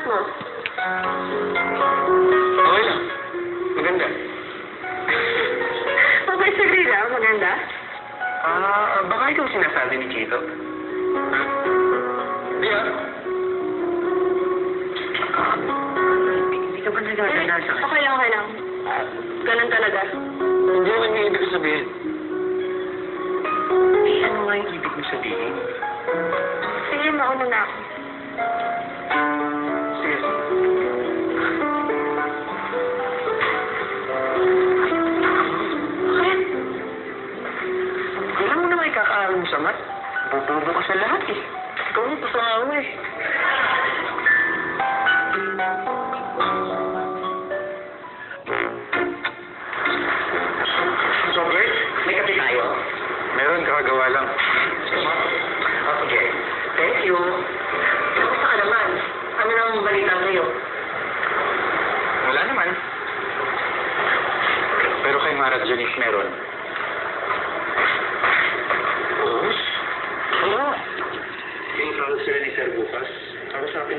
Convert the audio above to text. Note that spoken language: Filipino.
suot mo? Okay lang. Maganda. Okay, sagli lang. Maganda. Ah, baka ikaw sinasabi ni Chito? Ah, Hindi ka ba nagaganda sa akin? Okay lang, okay lang. Ah, ganun talaga. Hindi naman yung ibig sabihin. Ano nga yung ibig mo sabihin? Sige, mauna na ako. Mo sa mat? Bububo ka sa lahat eh. Ikaw yung pasama mo eh. So, Bert, may kape tayo? Meron, kakagawa lang. Okay. Thank you. Kamusta ka naman? Ano nang balita sa'yo? Wala naman. Pero kay Mara Janice meron. ni Sir Bukas. Para sa akin,